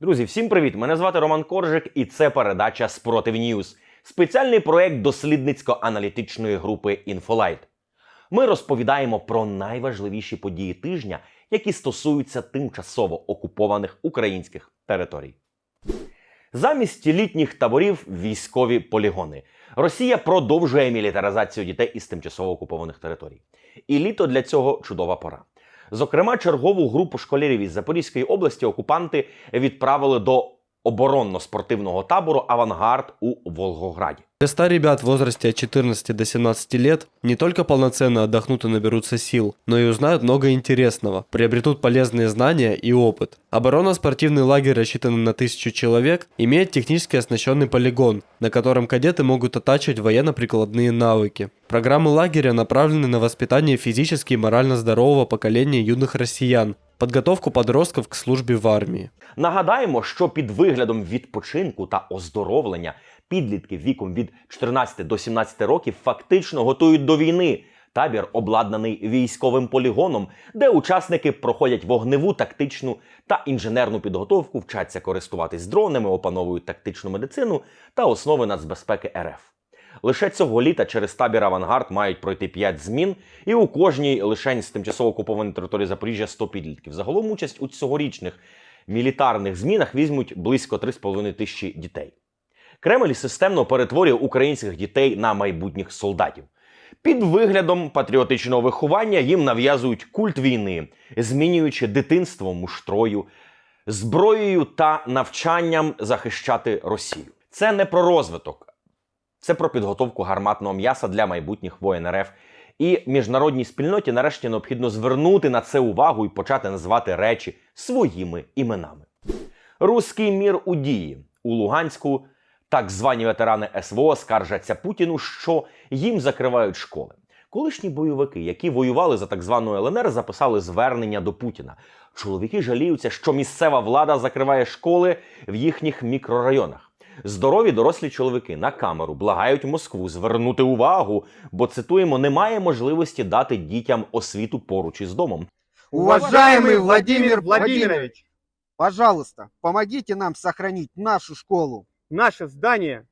Друзі, всім привіт! Мене звати Роман Коржик, і це передача Спротив Ньюз, спеціальний проект дослідницько-аналітичної групи Інфолайт. Ми розповідаємо про найважливіші події тижня, які стосуються тимчасово окупованих українських територій. Замість літніх таборів військові полігони. Росія продовжує мілітаризацію дітей із тимчасово окупованих територій. І літо для цього чудова пора. Зокрема, чергову групу школярів із Запорізької області окупанти відправили до оборонно-спортивного табору Авангард у Волгограді. 100 ребят в возрасте от 14 до 17 лет не только полноценно отдохнут и наберутся сил, но и узнают много интересного, приобретут полезные знания и опыт. Оборонно-спортивный лагерь, рассчитанный на тысячу человек, имеет технически оснащенный полигон, на котором кадеты могут оттачивать военно-прикладные навыки. Программы лагеря направлены на воспитание физически и морально здорового поколения юных россиян, подготовку подростков к службе в армии. Нагадаємо, що під виглядом відпочинку та оздоровлення підлітки віком від 14 до 17 років фактично готують до війни. Табір обладнаний військовим полігоном, де учасники проходять вогневу, тактичну та інженерну підготовку, вчаться користуватись дронами, опановують тактичну медицину та основи нацбезпеки РФ. Лише цього літа через табір Авангард мають пройти 5 змін, і у кожній лишень з тимчасово окупованої території Запоріжжя 100 підлітків. Загалом участь у цьогорічних мілітарних змінах візьмуть близько 3,5 тисячі дітей. Кремль системно перетворює українських дітей на майбутніх солдатів. Під виглядом патріотичного виховання їм нав'язують культ війни, змінюючи дитинство муштрою, зброєю та навчанням захищати Росію. Це не про розвиток, це про підготовку гарматного м'яса для майбутніх воєн РФ. І міжнародній спільноті нарешті необхідно звернути на це увагу і почати називати речі своїми іменами. Руський мір у дії у Луганську. Так звані ветерани СВО скаржаться Путіну, що їм закривають школи. Колишні бойовики, які воювали за так звану ЛНР, записали звернення до Путіна. Чоловіки жаліються, що місцева влада закриває школи в їхніх мікрорайонах. Здорові дорослі чоловіки на камеру благають Москву звернути увагу, бо цитуємо, немає можливості дати дітям освіту поруч із домом. Уважаемый Владимир Владимирович, пожалуйста, помогите нам сохранить нашу школу. Наше здание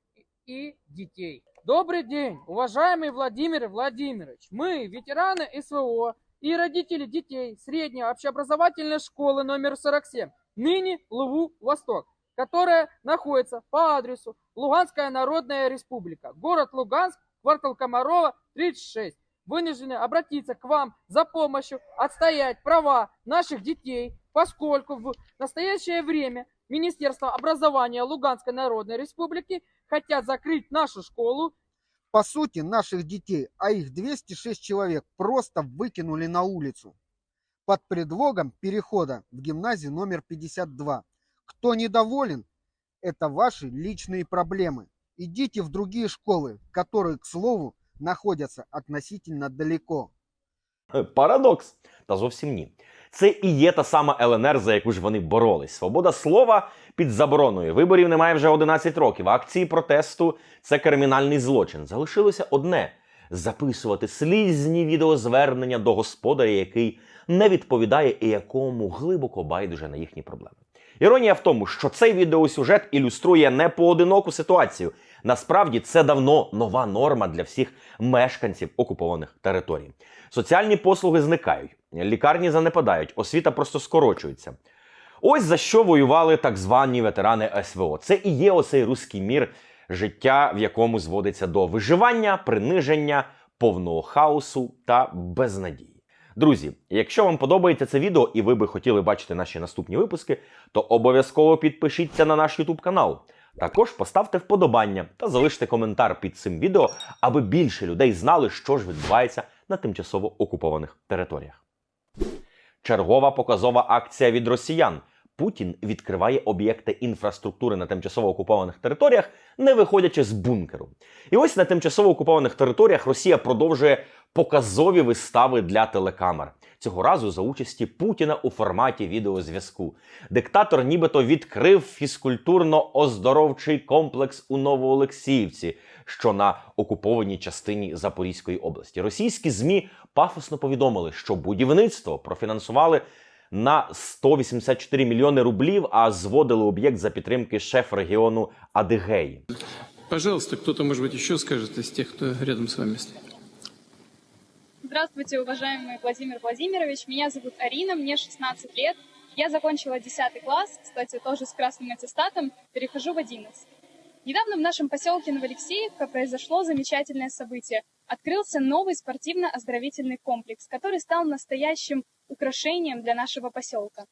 и детей. Добрый день, уважаемый Владимир Владимирович. Мы, ветераны СВО и родители детей средней общеобразовательной школы номер 47, ныне ЛУВУ Восток, которая находится по адресу Луганская Народная Республика, город Луганск, квартал Комарова, 36. Вынуждены обратиться к вам за помощью отстоять права наших детей, поскольку в настоящее время Министерство образования Луганской Народной Республики хотят закрыть нашу школу. По сути, наших детей, а их 206 человек, просто выкинули на улицу под предлогом перехода в гимназию номер 52. Кто недоволен, это ваши личные проблемы. Идите в другие школы, которые, к слову, находятся относительно далеко. Е, Парадокс. Та зовсім ні. Це і є та сама ЛНР, за яку ж вони боролись. Свобода слова під забороною. Виборів немає вже 11 років. Акції протесту це кримінальний злочин. Залишилося одне записувати слізні відеозвернення до господаря, який не відповідає і якому глибоко байдуже на їхні проблеми. Іронія в тому, що цей відеосюжет ілюструє не поодиноку ситуацію. Насправді це давно нова норма для всіх мешканців окупованих територій. Соціальні послуги зникають, лікарні занепадають, освіта просто скорочується. Ось за що воювали так звані ветерани СВО. Це і є оцей руський мір, життя, в якому зводиться до виживання, приниження, повного хаосу та безнадії. Друзі, якщо вам подобається це відео і ви би хотіли бачити наші наступні випуски, то обов'язково підпишіться на наш YouTube канал. Також поставте вподобання та залиште коментар під цим відео, аби більше людей знали, що ж відбувається на тимчасово окупованих територіях. Чергова показова акція від росіян. Путін відкриває об'єкти інфраструктури на тимчасово окупованих територіях, не виходячи з бункеру. І ось на тимчасово окупованих територіях Росія продовжує показові вистави для телекамер. Цього разу за участі Путіна у форматі відеозв'язку. Диктатор нібито відкрив фізкультурно-оздоровчий комплекс у Новоолексіївці, що на окупованій частині Запорізької області. Російські ЗМІ пафосно повідомили, що будівництво профінансували на 184 мільйони рублів, а зводили об'єкт за підтримки шеф регіону Адигеї. Пожалуйста, кто-то, может быть, еще скажет из тех, кто рядом с вами стоит. Здравствуйте, уважаемый Владимир Владимирович. Меня зовут Арина, мне 16 лет. Я закончила 10 класс, кстати, тоже с красным аттестатом, перехожу в 11. Недавно в нашем поселке Новоалексеевка произошло замечательное событие. Открылся новый спортивно-оздоровительный комплекс, который стал настоящим украшением для нашего поселка.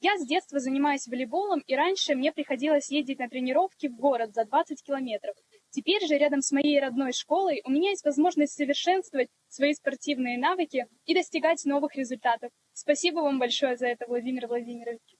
Я с детства занимаюсь волейболом, и раньше мне приходилось ездить на тренировки в город за 20 километров. Теперь же рядом с моей родной школой у меня есть возможность совершенствовать свои спортивные навыки и достигать новых результатов. Спасибо вам большое за это, Владимир Владимирович.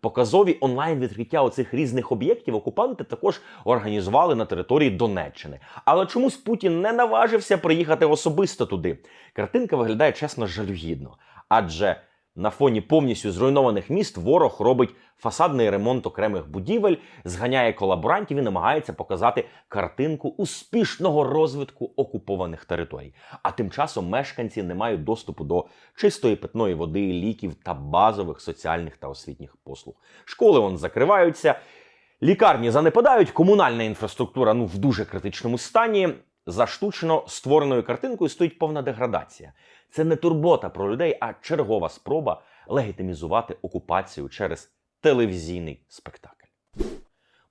Показові онлайн відкриття оцих різних об'єктів окупанти також організували на території Донеччини. Але чомусь Путін не наважився приїхати особисто туди. Картинка виглядає чесно жалюгідно, адже на фоні повністю зруйнованих міст ворог робить фасадний ремонт окремих будівель, зганяє колаборантів і намагається показати картинку успішного розвитку окупованих територій. А тим часом мешканці не мають доступу до чистої питної води, ліків та базових соціальних та освітніх послуг. Школи вон закриваються, лікарні занепадають, комунальна інфраструктура ну в дуже критичному стані. За штучно створеною картинкою стоїть повна деградація. Це не турбота про людей, а чергова спроба легітимізувати окупацію через телевізійний спектакль.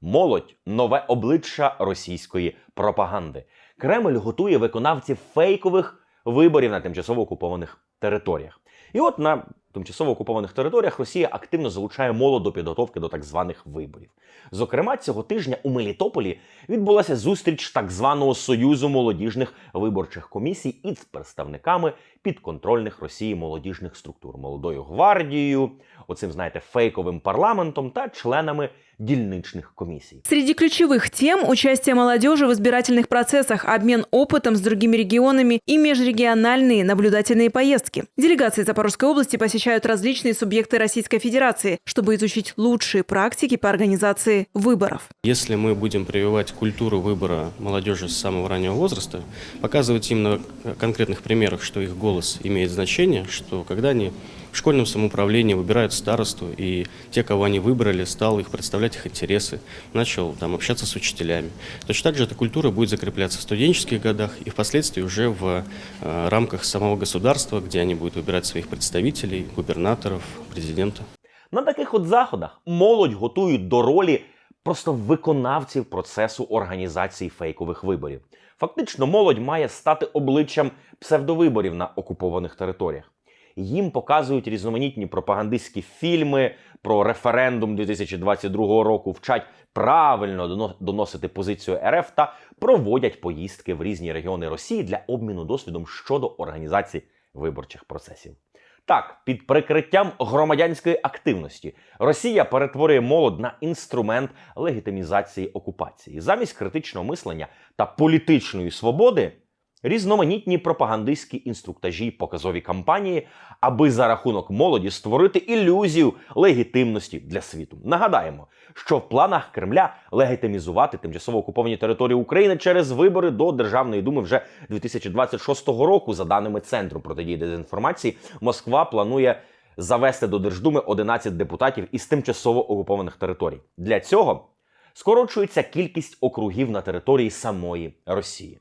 Молодь нове обличчя російської пропаганди. Кремль готує виконавців фейкових виборів на тимчасово окупованих територіях. І от на тимчасово окупованих територіях Росія активно залучає молодь до підготовки до так званих виборів. Зокрема, цього тижня у Мелітополі відбулася зустріч так званого Союзу молодіжних виборчих комісій із представниками підконтрольних Росії молодіжних структур, молодою гвардією, оцим, знаєте, фейковим парламентом та членами дільничних комісій. Среди ключевых тем – участие молодежи в избирательных процессах, обмен опытом с другими регионами и межрегиональные наблюдательные поездки. Делегации Запорожской области посещают различные субъекты Российской Федерации, чтобы изучить лучшие практики по организации выборов. Если мы будем прививать культуру выбора молодежи с самого раннего возраста, показывать им на конкретных примерах, что их голос имеет значение, что когда они в школьном самоуправлении выбирают старосту, и те, кого они выбрали, стал их представлять их интересы, начал там общаться с учителями. Точно так же эта культура будет закрепляться в студенческих годах и впоследствии уже в э, рамках самого государства, где они будут выбирать своих представителей, губернаторов, президента. На таких от заходах молодь готують до ролі просто виконавців процесу організації фейкових виборів. Фактично, молодь має стати обличчям псевдовиборів на окупованих територіях. Їм показують різноманітні пропагандистські фільми про референдум 2022 року, вчать правильно доно- доносити позицію РФ та проводять поїздки в різні регіони Росії для обміну досвідом щодо організації виборчих процесів. Так, під прикриттям громадянської активності Росія перетворює молодь на інструмент легітимізації окупації. Замість критичного мислення та політичної свободи різноманітні пропагандистські інструктажі показові кампанії, аби за рахунок молоді створити ілюзію легітимності для світу. Нагадаємо, що в планах Кремля легітимізувати тимчасово окуповані території України через вибори до Державної думи вже 2026 року. За даними Центру протидії дезінформації, Москва планує завести до Держдуми 11 депутатів із тимчасово окупованих територій. Для цього скорочується кількість округів на території самої Росії.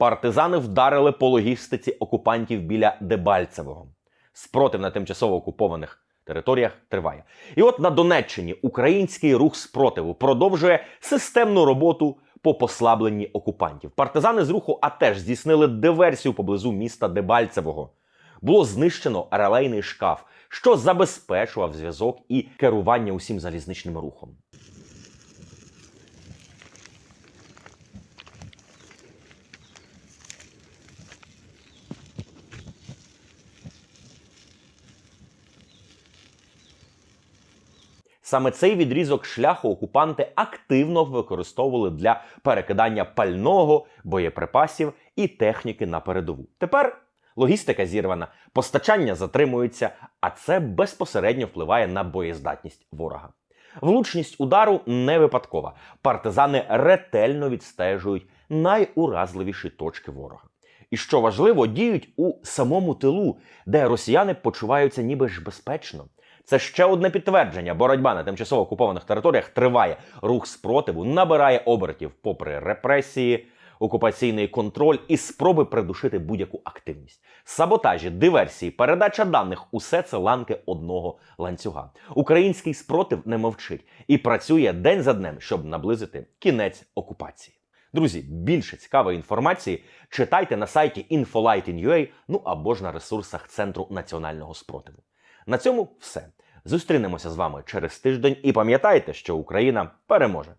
Партизани вдарили по логістиці окупантів біля Дебальцевого. Спротив на тимчасово окупованих територіях триває. І от на Донеччині український рух спротиву продовжує системну роботу по послабленні окупантів. Партизани з руху АТЕШ здійснили диверсію поблизу міста Дебальцевого. Було знищено релейний шкаф, що забезпечував зв'язок і керування усім залізничним рухом. Саме цей відрізок шляху окупанти активно використовували для перекидання пального, боєприпасів і техніки на передову. Тепер логістика зірвана, постачання затримується, а це безпосередньо впливає на боєздатність ворога. Влучність удару не випадкова. Партизани ретельно відстежують найуразливіші точки ворога. І що важливо, діють у самому тилу, де росіяни почуваються ніби ж безпечно. Це ще одне підтвердження. Боротьба на тимчасово окупованих територіях триває. Рух спротиву набирає обертів, попри репресії, окупаційний контроль і спроби придушити будь-яку активність. Саботажі, диверсії, передача даних усе це ланки одного ланцюга. Український спротив не мовчить і працює день за днем, щоб наблизити кінець окупації. Друзі, більше цікавої інформації читайте на сайті infolight.in.ua, ну або ж на ресурсах Центру національного спротиву. На цьому все. Зустрінемося з вами через тиждень і пам'ятайте, що Україна переможе.